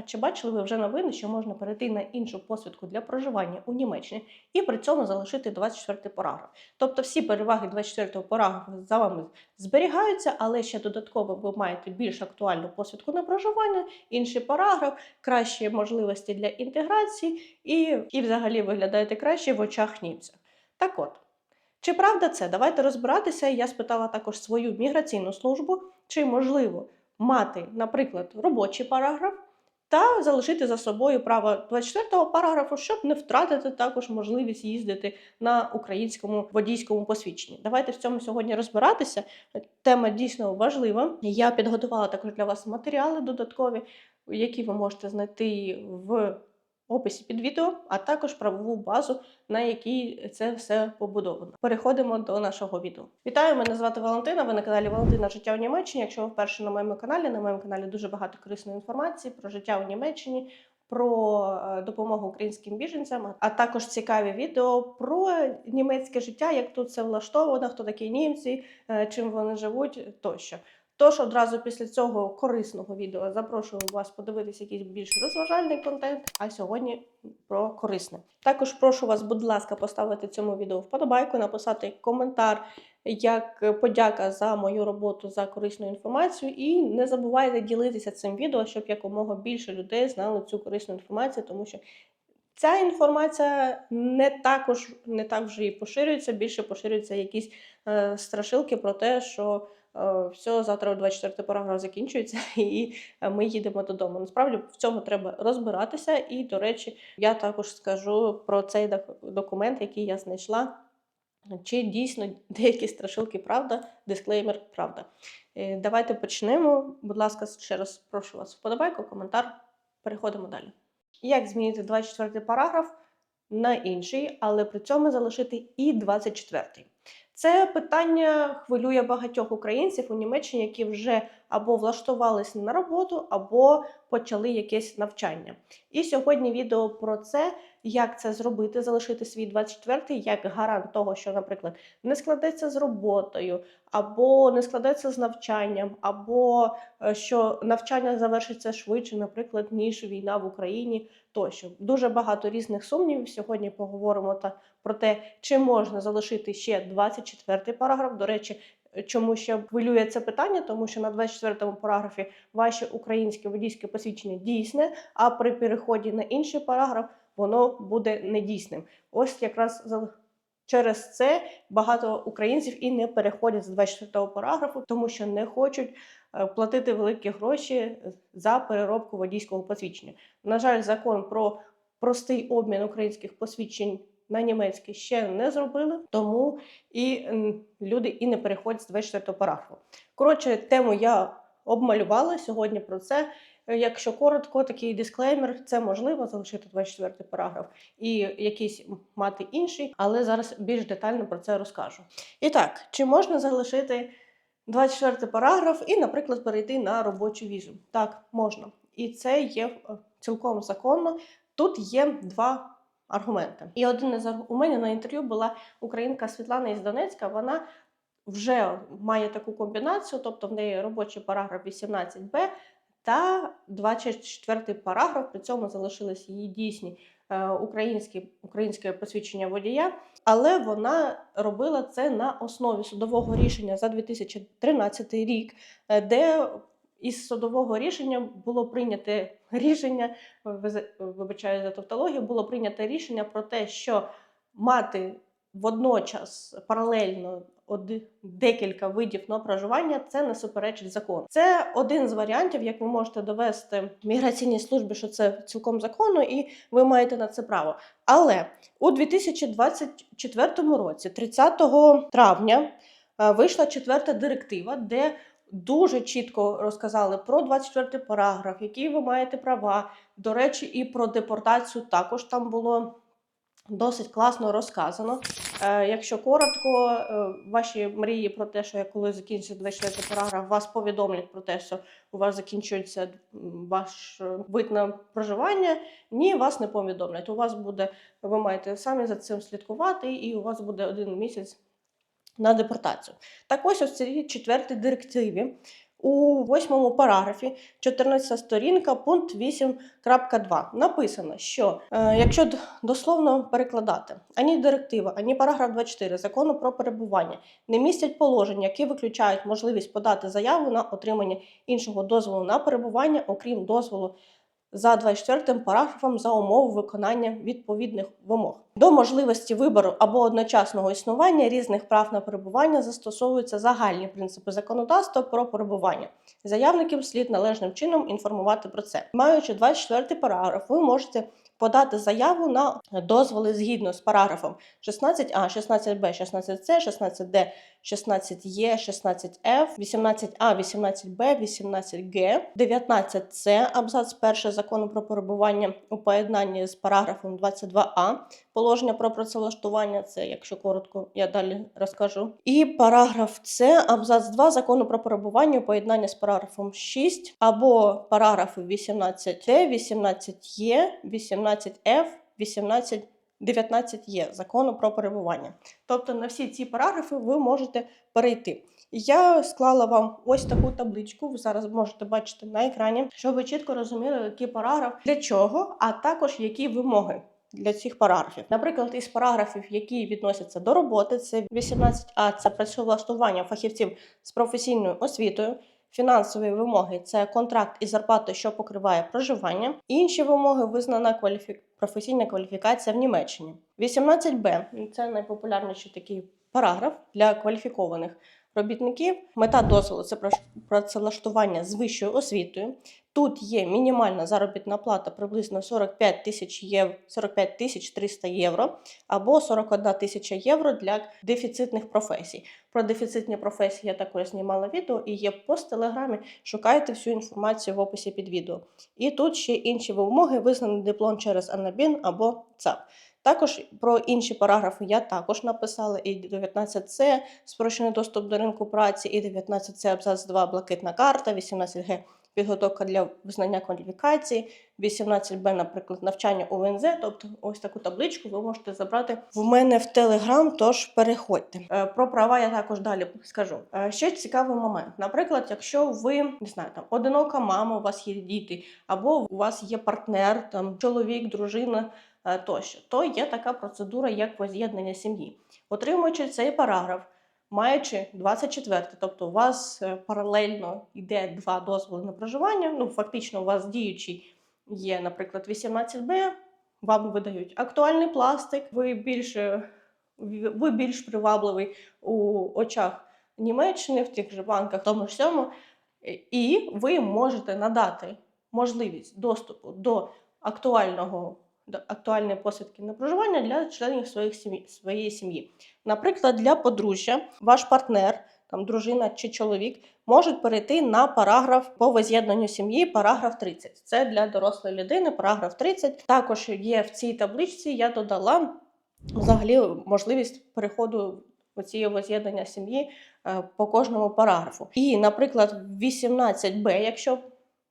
А чи бачили ви вже новини, що можна перейти на іншу посвідку для проживання у Німеччині і при цьому залишити 24 параграф? Тобто всі переваги 24 параграфу за вами зберігаються, але ще додатково ви маєте більш актуальну посвідку на проживання, інший параграф, кращі можливості для інтеграції і, і взагалі виглядаєте краще в очах німця. Так от. Чи правда це? Давайте розбиратися. Я спитала також свою міграційну службу, чи можливо мати, наприклад, робочий параграф та залишити за собою право 24 параграфу, щоб не втратити також можливість їздити на українському водійському посвідченні. Давайте в цьому сьогодні розбиратися. Тема дійсно важлива. Я підготувала також для вас матеріали додаткові, які ви можете знайти в описі під відео, а також правову базу, на якій це все побудовано. Переходимо до нашого відео. Вітаю, мене звати Валентина. Ви на каналі Валентина Життя у Німеччині. Якщо ви вперше на моєму каналі, на моєму каналі дуже багато корисної інформації про життя у Німеччині. Про е, допомогу українським біженцям, а також цікаві відео про німецьке життя, як тут все влаштовано, хто такі німці, е, чим вони живуть тощо. Тож одразу після цього корисного відео запрошую вас подивитися якийсь більш розважальний контент. А сьогодні про корисне. Також прошу вас, будь ласка, поставити цьому відео вподобайку, написати коментар як подяка за мою роботу за корисну інформацію. І не забувайте ділитися цим відео, щоб якомога більше людей знали цю корисну інформацію, тому що. Ця інформація не також не так вже і поширюється. Більше поширюються якісь е, страшилки про те, що все, завтра 24 параграф закінчується, і е, ми їдемо додому. Насправді в цьому треба розбиратися. І, до речі, я також скажу про цей документ, який я знайшла. Чи дійсно деякі страшилки правда, дисклеймер правда. Е, Давайте почнемо. Будь ласка, ще раз прошу вас вподобайку, коментар. Переходимо далі. Як змінити 24 параграф на інший, але при цьому залишити і 24. Це питання хвилює багатьох українців у Німеччині, які вже або влаштувалися на роботу, або почали якесь навчання. І сьогодні відео про це, як це зробити, залишити свій 24 як гарант того, що, наприклад, не складеться з роботою, або не складеться з навчанням, або е, що навчання завершиться швидше, наприклад, ніж війна в Україні. Тощо дуже багато різних сумнівів. Сьогодні поговоримо та про те, чи можна залишити ще 24 параграф. До речі, чому ще хвилює це питання, тому що на 24-му параграфі ваше українське водійське посвідчення дійсне, а при переході на інший параграф воно буде недійсним. Ось якраз через це багато українців і не переходять з 24-го параграфу, тому що не хочуть е, платити великі гроші за переробку водійського посвідчення. На жаль, закон про простий обмін українських посвідчень на німецький ще не зробили, тому і люди і не переходять з 24 параграфу. Коротше, тему я обмалювала сьогодні про це. Якщо коротко, такий дисклеймер, це можливо залишити 24 параграф і якийсь мати інший, але зараз більш детально про це розкажу. І так, чи можна залишити 24 параграф і, наприклад, перейти на робочу візу? Так, можна. І це є е, цілком законно. Тут є два аргументи. І один із у мене на інтерв'ю була українка Світлана із Донецька. Вона вже має таку комбінацію, тобто в неї робочий параграф 18б та 24 параграф. При цьому залишились її дійсні е, українські, українське посвідчення водія, але вона робила це на основі судового рішення за 2013 рік, е, де із судового рішення було прийнято рішення, вибачаю за тавтологію, було прийнято рішення про те, що мати водночас паралельно декілька видів на проживання це не суперечить закону. Це один з варіантів, як ви можете довести міграційній службі, що це цілком законно, і ви маєте на це право. Але у 2024 році, 30 травня, е, вийшла четверта директива, де дуже чітко розказали про 24 параграф, які ви маєте права. До речі, і про депортацію також там було досить класно розказано. Е, якщо коротко, е, ваші мрії про те, що як коли закінчиться 24 параграф, вас повідомлять про те, що у вас закінчується ваш е, вид на проживання. Ні, вас не повідомлять. У вас буде, ви маєте самі за цим слідкувати, і у вас буде один місяць на депортацію. Так ось ось цій четвертій директиві У восьмому параграфі 14 сторінка, пункт 8.2 написано, що е, якщо дословно перекладати, ані директива, ані параграф 24 закону про перебування не містять положень, які виключають можливість подати заяву на отримання іншого дозволу на перебування, окрім дозволу за 24 параграфом за умови виконання відповідних вимог. До можливості вибору або одночасного існування різних прав на перебування застосовуються загальні принципи законодавства про перебування. Заявників слід належним чином інформувати про це. Маючи 24 параграф, ви можете подати заяву на дозволи згідно з параграфом 16а, 16б, 16c, 16d, 16е, 16f, 18а, 18б, 18г, 19c, абзац 1 закону про перебування у поєднанні з параграфом 22а, положення про працевлаштування, це якщо коротко, я далі розкажу. І параграф С, абзац 2 закону про перебування у поєднанні з параграфом 6 або параграфи 18Т, 18Е, 18Ф, 18 19 є закону про перебування. Тобто на всі ці параграфи ви можете перейти. Я склала вам ось таку табличку. Ви зараз можете бачити на екрані, щоб ви чітко розуміли, який параграф для чого, а також які вимоги. Для цих параграфів, наприклад, із параграфів, які відносяться до роботи, це 18а, це працевлаштування фахівців з професійною освітою. Фінансові вимоги це контракт і зарплата, що покриває проживання. Інші вимоги визнана кваліфі... професійна кваліфікація в Німеччині. 18б це найпопулярніший такий параграф для кваліфікованих робітників. Мета дозволу це працевлаштування з вищою освітою. Тут є мінімальна заробітна плата приблизно 45 тисяч євро, 45 тисяч 300 євро або 41 тисяча євро для дефіцитних професій. Про дефіцитні професії я також знімала відео і є пост в телеграмі. Шукайте всю інформацію в описі під відео. І тут ще інші вимоги, визнаний диплом через Анабін або ЦАП. Також про інші параграфи я також написала. І 19С спрощений доступ до ринку праці, і 19С абзац 2 блакитна карта, 18Г підготовка для визнання кваліфікації, 18Б, наприклад, навчання УНЗ. Тобто, ось таку табличку ви можете забрати в мене в Телеграм, тож переходьте. Е, Про права я також далі скажу. Е, Ще цікавий момент. Наприклад, якщо ви не знаю, там одинока мама, у вас є діти, або у вас є партнер, там чоловік, дружина е, тощо, то є така процедура, як воз'єднання сім'ї. Отримуючи цей параграф. Маючи 24, тобто у вас е, паралельно йде два дозволи на проживання. Ну, фактично, у вас діючий є, наприклад, 18Б, вам видають актуальний пластик, ви більше ви більш привабливий у очах Німеччини, в тих же банках, тому ж сьому, і ви можете надати можливість доступу до актуального до актуальної посвідки на проживання для членів своїх сім'ї своєї сім'ї. Наприклад, для подружжя ваш партнер, там дружина чи чоловік, можуть перейти на параграф по воз'єднанню сім'ї, параграф 30. Це для дорослої людини, параграф 30. Також є в цій табличці. Я додала взагалі можливість переходу цієї воз'єднання сім'ї е, по кожному параграфу. І, наприклад, 18б, якщо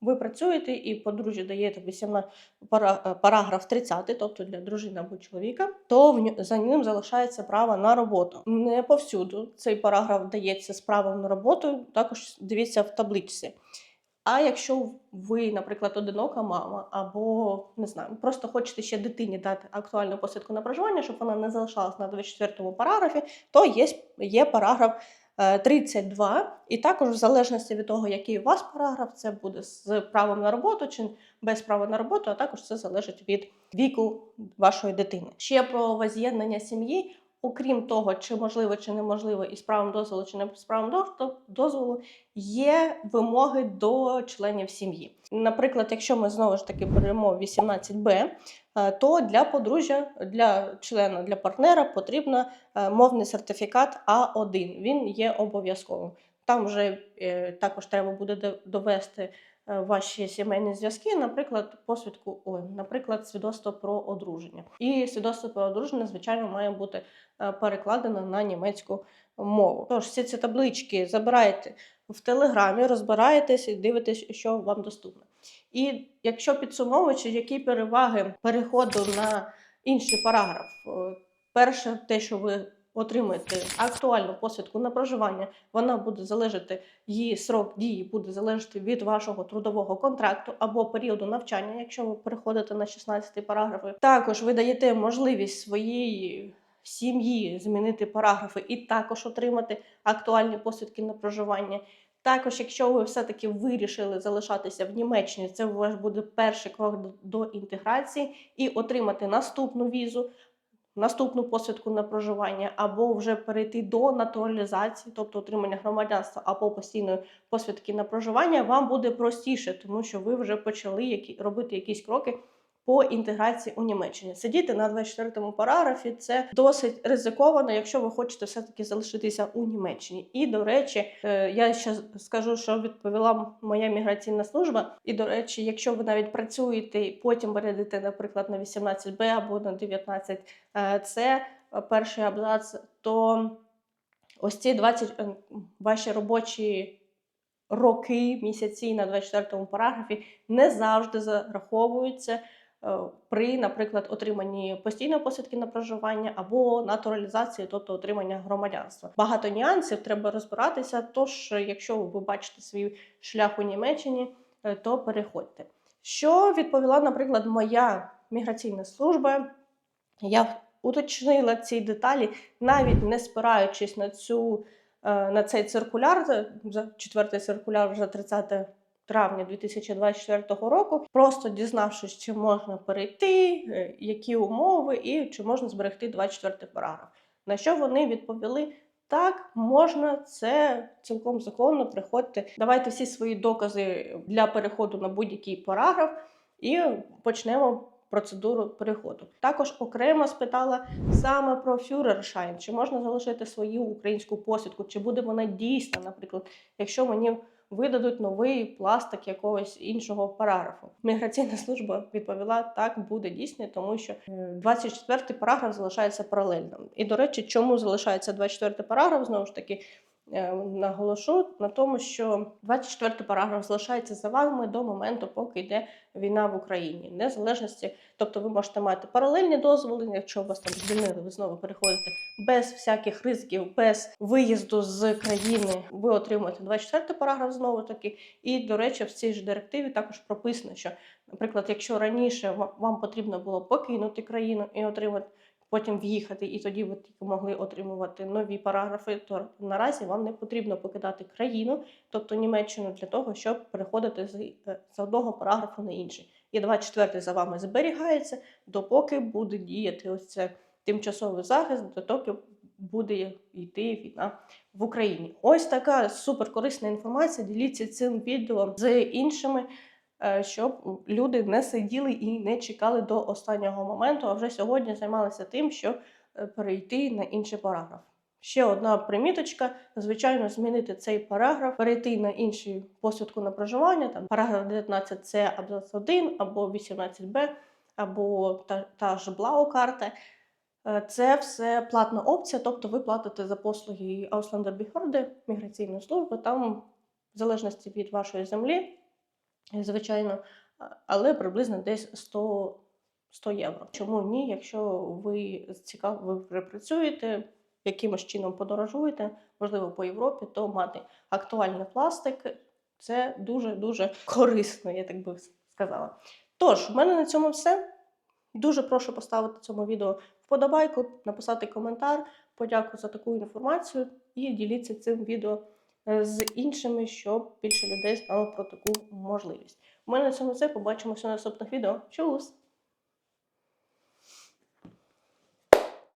ви працюєте і подружжю даєте 18 пара- е, параграф 30, тобто для дружини або чоловіка, то за ним залишається право на роботу. Не повсюду цей параграф дається з правом на роботу, також дивіться в табличці. А якщо ви, наприклад, одинока мама, або не знаю, просто хочете ще дитині дати актуальну посвідку на проживання, щоб вона не залишалась на 24 параграфі, то є, є параграф 32, і також, в залежності від того, який у вас параграф, це буде з правом на роботу чи без права на роботу, а також це залежить від віку вашої дитини. Ще про воз'єднання сім'ї. Окрім того, чи можливо, чи неможливо, і з правом дозволу, чи не з правом дозволу, є вимоги до членів сім'ї. Наприклад, якщо ми знову ж таки беремо 18б, е, то для подружжя, для члена, для партнера потрібно е, мовний сертифікат А1. Він є обов'язковим. Там вже е, також треба буде довести ваші сімейні зв'язки, наприклад, посвідку, ой, наприклад, свідоцтво про одруження. І свідоцтво про одруження, звичайно, має бути е, перекладено на німецьку мову. Тож всі ці таблички забираєте в телеграмі, розбираєтесь і дивитесь, що вам доступно. І якщо підсумовуючи, які переваги переходу на інший параграф, Е, перше, те, що ви отримаєте актуальну посвідку на проживання, вона буде залежати, її срок дії буде залежати від вашого трудового контракту або періоду навчання, якщо ви переходите на 16 параграфи. Також ви даєте можливість своєї сім'ї змінити параграфи і також отримати актуальні посвідки на проживання. Також, якщо ви все-таки вирішили залишатися в Німеччині, це ваш буде перший крок до інтеграції і отримати наступну візу, наступну посвідку на проживання, або вже перейти до натуралізації, тобто отримання громадянства або постійної посвідки на проживання, вам буде простіше, тому що ви вже почали які, робити якісь кроки по інтеграції у Німеччині. Сидіти на 24 параграфі це досить ризиковано, якщо ви хочете все-таки залишитися у Німеччині. І до речі, е, я ще скажу, що відповіла моя міграційна служба. І до речі, якщо ви навіть працюєте і потім перейдете, наприклад, на 18Б або на 19 це перший абзац, то ось ці 20 е, ваші робочі роки, місяці на 24 параграфі не завжди зараховуються е, при, наприклад, отриманні постійної посвідки на проживання або натуралізації, тобто отримання громадянства. Багато нюансів треба розбиратися. Тож, якщо ви бачите свій шлях у Німеччині, е, то переходьте. Що відповіла, наприклад, моя міграційна служба? Я уточнила ці деталі, навіть не спираючись на цю е, на цей циркуляр, четвертий циркуляр вже 30 травня 2024 року, просто дізнавшись, чи можна перейти, е, які умови і чи можна зберегти 24 параграф. На що вони відповіли? Так, можна, це цілком законно. Приходьте, давайте всі свої докази для переходу на будь-який параграф і почнемо процедуру переходу. Також окремо спитала саме про Führerschein, чи можна залишити свою українську посвідку, чи буде вона дійсна, наприклад, якщо мені видадуть новий пластик якогось іншого параграфу. Міграційна служба відповіла, так буде дійсно, тому що 24-й параграф залишається паралельним. І до речі, чому залишається 24-й параграф? Знову ж таки. Е, Наголошу на тому, що 24 параграф залишається за вами до моменту, поки йде війна в Україні, незалежності. Тобто, ви можете мати паралельні дозволи, якщо вас там звільнили, ви знову переходите без всяких ризиків, без виїзду з країни. Ви отримуєте 24 параграф знову таки. І, до речі, в цій ж директиві також прописано, що, наприклад, якщо раніше ва- вам потрібно було покинути країну і отримати. Потім в'їхати, і тоді ви тільки могли отримувати нові параграфи. То наразі вам не потрібно покидати країну, тобто Німеччину, для того, щоб переходити з, е, одного параграфу на інший. І 24 за вами зберігається, допоки буде діяти ось це тимчасовий захист, допоки буде йти війна в Україні. Ось така суперкорисна інформація. Діліться цим відео з іншими. Е, Щоб люди не сиділи і не чекали до останнього моменту, а вже сьогодні займалися тим, щоб е, перейти на інший параграф. Ще одна приміточка: звичайно, змінити цей параграф, перейти на інший посвідку на проживання, там параграф 19 це абзац 1 або 18б, або та, та ж Блау-карта. Е, Це все платна опція, тобто ви платите за послуги Ausländerbehörde, міграційної служби, там в залежності від вашої землі, звичайно, але приблизно десь 100, 100 євро. Чому ні, якщо ви цікаво, ви працюєте, якимось чином подорожуєте, можливо, по Європі, то мати актуальний пластик це дуже-дуже корисно, я так би сказала. Тож, в мене на цьому все. Дуже прошу поставити цьому відео вподобайку, написати коментар. Подякую за таку інформацію і діліться цим відео з іншими, щоб більше людей знало про таку можливість. У мене на цьому все. Побачимося в наступних відео. Чус!